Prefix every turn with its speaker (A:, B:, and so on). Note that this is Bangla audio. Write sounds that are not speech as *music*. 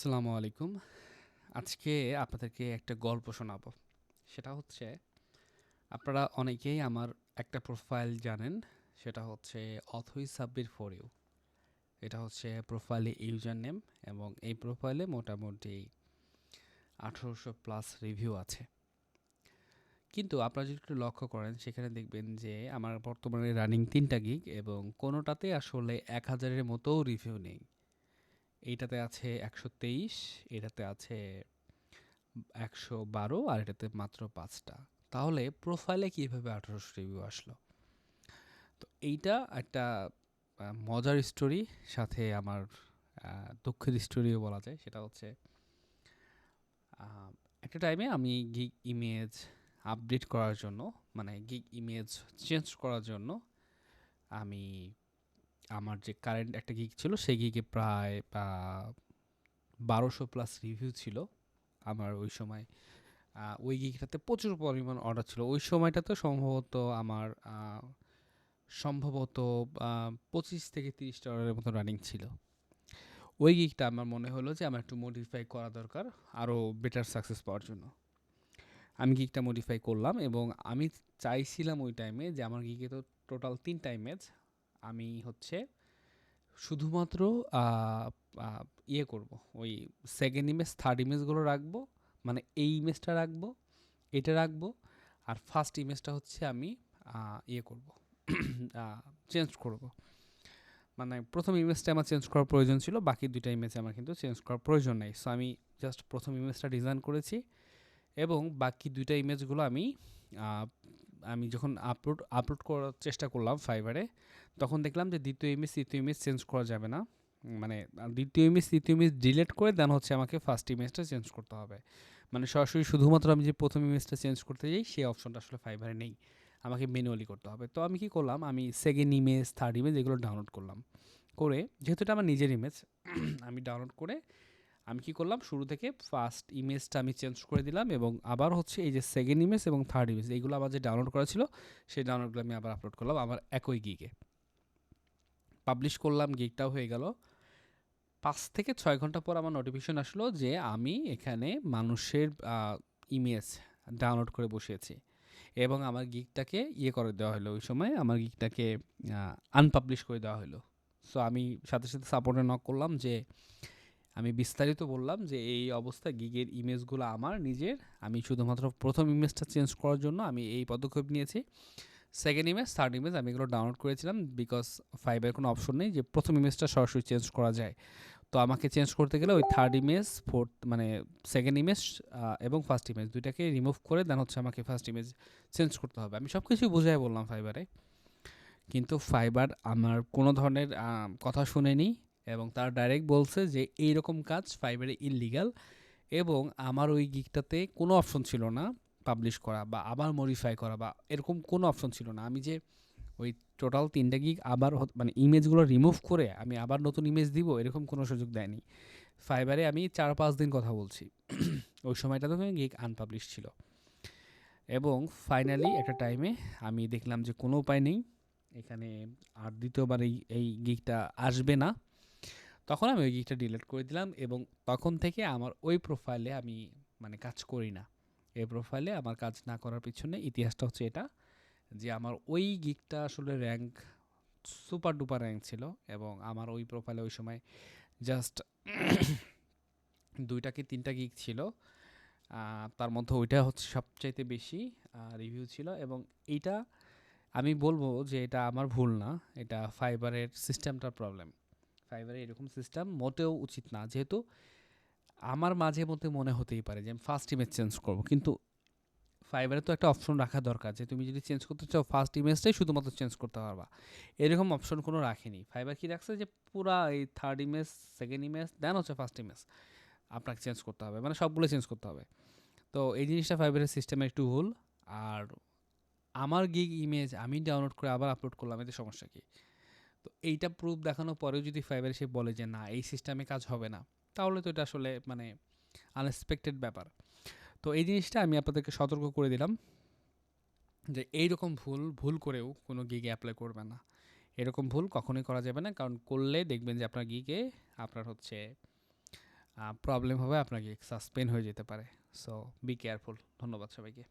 A: আসসালামু আলাইকুম। আজকে আপনাদেরকে একটা গল্প শোনাবো। সেটা হচ্ছে, আপনারা অনেকেই আমার একটা প্রোফাইল জানেন, সেটা হচ্ছে অথই সাব্বির ফর ইউ এটা হচ্ছে প্রোফাইলে ইউজার নেম এবং এই প্রোফাইলে মোটামুটি আঠারোশো প্লাস রিভিউ আছে। কিন্তু আপনারা যদি একটু লক্ষ্য করেন, সেখানে দেখবেন যে আমার বর্তমানে রানিং তিনটা গিগ এবং কোনোটাতে আসলে এক হাজারের মতোও রিভিউ নেই। এইটাতে আছে একশো তেইশ, এটাতে আছে একশো বারো আর এটাতে মাত্র পাঁচটা। তাহলে প্রোফাইলে কীভাবে আঠারোশো রিভিউ আসলো? তো এইটা একটা মজার স্টোরি সাথে আমার দুঃখের স্টোরিও বলা যায়। সেটা হচ্ছে একটা টাইমে আমি গিগ ইমেজ আপডেট করার জন্য মানে গিগ ইমেজ চেঞ্জ করার জন্য আমি আমার যে কারেন্ট একটা গিক ছিল, সেই গিকে প্রায় বারোশো প্লাস রিভিউ ছিল। আমার ওই সময় ওই গিকটাতে প্রচুর পরিমাণ অর্ডার ছিল। ওই সময়টাতে সম্ভবত আমার সম্ভবত পঁচিশ থেকে তিরিশটা অর্ডারের মতো রানিং ছিল। ওই গিকটা আমার মনে হলো যে আমার একটু মডিফাই করা দরকার আরও বেটার সাকসেস পাওয়ার জন্য। আমি গিগটা মডিফাই করলাম এবং আমি চাইছিলাম ওই টাইমে যে আমার গিকে তো টোটাল তিনটা ইমেজ আমি হচ্ছে শুধুমাত্র ইয়ে করব, ওই সেকেন্ড ইমেজ থার্ড ইমেজগুলো রাখব মানে এই ইমেজটা রাখব, এটা রাখব, আর ফার্স্ট ইমেজটা হচ্ছে আমি ইয়ে করব *clears throat* চেঞ্জ করব। মানে প্রথম ইমেজটা আমার চেঞ্জ করার প্রয়োজন ছিল, বাকি দুইটা ইমেজ আমার কিন্তু চেঞ্জ করার প্রয়োজন নেই। সো আমি জাস্ট প্রথম ইমেজটা ডিজাইন করেছি এবং বাকি দুইটা ইমেজগুলো আমি আমি যখন আপলোড আপলোড করার চেষ্টা করলাম ফাইবারে তখন দেখলাম যে দ্বিতীয় ইমেজ তৃতীয় ইমেজ চেঞ্জ করা যাবে না। মানে দ্বিতীয় ইমেজ তৃতীয় ইমেজ ডিলেট করে দেন হচ্ছে আমাকে ফার্স্ট ইমেজটা চেঞ্জ করতে হবে। মানে সরাসরি শুধুমাত্র আমি যে প্রথম ইমেজটা চেঞ্জ করতে যাই, সেই অপশনটা আসলে ফাইবারে নেই। আমাকে ম্যানুয়ালি করতে হবে। তো আমি কি করলাম? আমি সেকেন্ড ইমেজ থার্ড ইমেজ এগুলো ডাউনলোড করলাম। করে, যেহেতু এটা আমার নিজের ইমেজ *clears throat* আমি ডাউনলোড করে আমি কি করলাম? শুরু থেকে ফার্স্ট ইমেজটা আমি চেঞ্জ করে দিলাম এবং আবার হচ্ছে এই যে সেকেন্ড ইমেজ এবং থার্ড ইমেজ এইগুলো আবার যে ডাউনলোড করা ছিল, সেই ডাউনলোডগুলো আমি আবার আপলোড করলাম আমার একই গিগে পাবলিশ করলাম গিগটাও হয়ে গেল। পাঁচ থেকে ছয় ঘণ্টা পর আমার নোটিফিকেশন আসলো যে আমি এখানে মানুষের ইমেজ ডাউনলোড করে বসিয়েছি এবং আমার গিগটাকে ইয়ে করে দেওয়া হলো। ওই সময় আমার গিগটাকে আনপাবলিশ করে দেওয়া হলো। সো আমি সাথে সাথে সাপোর্টে নক করলাম যে, আমি বিস্তারিত বললাম যে এই অবস্থা গিগের ইমেজগুলো আমার, নিজের। আমি শুধুমাত্র প্রথম ইমেজটা চেঞ্জ করার জন্য আমি এই পদক্ষেপ নিয়েছি। সেকেন্ড ইমেজ থার্ড ইমেজ আমি এগুলো ডাউনলোড করেছিলাম বিকজ ফাইভের কোনো অপশন নেই যে প্রথম ইমেজটা সরাসরি চেঞ্জ করা যায়। তো আমাকে চেঞ্জ করতে গেলে ওই থার্ড ইমেজ ফোর্থ মানে সেকেন্ড ইমেজ এবং ফার্স্ট ইমেজ দুইটাকে রিমুভ করে দেন হচ্ছে আমাকে ফার্স্ট ইমেজ চেঞ্জ করতে হবে। আমি সব কিছুই বুঝাই বললাম ফাইবারে কিন্তু ফাইবার আমার কোনো ধরনের কথা শুনেনি এবং তার ডাইরেক্ট বলছে যে এই রকম কাজ ফাইবারে ইললিগাল এবং আমার ওই গিকটাতে কোনো অপশন ছিল না। পাবলিশ করা বা আবার মডিফাই করা বা এরকম কোনো অপশন ছিল না। আমি যে ওই টোটাল তিনটা গিগ আবার মানে ইমেজগুলো রিমুভ করে আমি আবার নতুন ইমেজ দিব, এরকম কোনো সুযোগ দেয়নি। ফাইবারে আমি চার পাঁচ দিন কথা বলছি। *clears throat* ওই সময়টা তো গিগ আনপাবলিশ ছিল। এবং ফাইনালি একটা টাইমে আমি দেখলাম যে কোনো উপায় নেই, এখানে আর দ্বিতীয়বার এই এই গিগটা আসবে না। তখন আমি ওই গিগটা ডিলিট করে দিলাম এবং তখন থেকে আমার ওই প্রোফাইলে আমি মানে কাজ করি না। এই প্রোফাইলে আমার কাজ না করার পিছনে ইতিহাসটা হচ্ছে এটা, যে আমার ওই গিগটা আসলে র্যাঙ্ক সুপার ডুপার র্যাঙ্ক ছিল এবং আমার ওই প্রোফাইলে ওই সময় জাস্ট দুইটা কি তিনটা গিগ ছিল তার মধ্যে ওইটা হচ্ছে সবচাইতে বেশি রিভিউ ছিল এবং এইটা আমি বলব যে এটা আমার ভুল না, এটা ফাইবারের সিস্টেমটার প্রবলেম ফাইবারের এরকম সিস্টেম মোটেও উচিত না, যেহেতু আমার মাঝে মধ্যে মনে হতেই পারে যে আমি ফার্স্ট ইমেজ চেঞ্জ করব। কিন্তু ফাইবারে তো একটা অপশন রাখা দরকার যে তুমি যদি চেঞ্জ করতে চাও ফার্স্ট ইমেজটাই শুধুমাত্র চেঞ্জ করতে পারবা। এরকম অপশন কোনো রাখেনি। ফাইবার কি রাখছে যে পুরা এই third image second image then হচ্ছে ফার্স্ট ইমেজ আপনাকে চেঞ্জ করতে হবে। মানে সবগুলো চেঞ্জ করতে হবে। তো এই জিনিসটা ফাইবারের সিস্টেমে একটু ভুল। আর আমার গিগ ইমেজ আমি ডাউনলোড করে আবার আপলোড করলাম, এতে সমস্যা কী? তো এইটা প্রুফ দেখানোর পরেও যদি ফাইবার সে বলে যে না, এই সিস্টেমে কাজ হবে না তাহলে তো এটা আসলে মানে আনএক্সপেক্টেড ব্যাপার। তো এই জিনিসটা আমি আপনাদেরকে সতর্ক করে দিলাম যে এইরকম ভুল ভুল করেও কোনো গিগে অ্যাপ্লাই করবে না। এরকম ভুল কখনোই করা যাবে না, কারণ করলে দেখবেন যে আপনার গিগে আপনার হচ্ছে প্রবলেম হবে আপনাকে সাসপেন্ড হয়ে যেতে পারে। সো বি কেয়ারফুল ধন্যবাদ সবাইকে।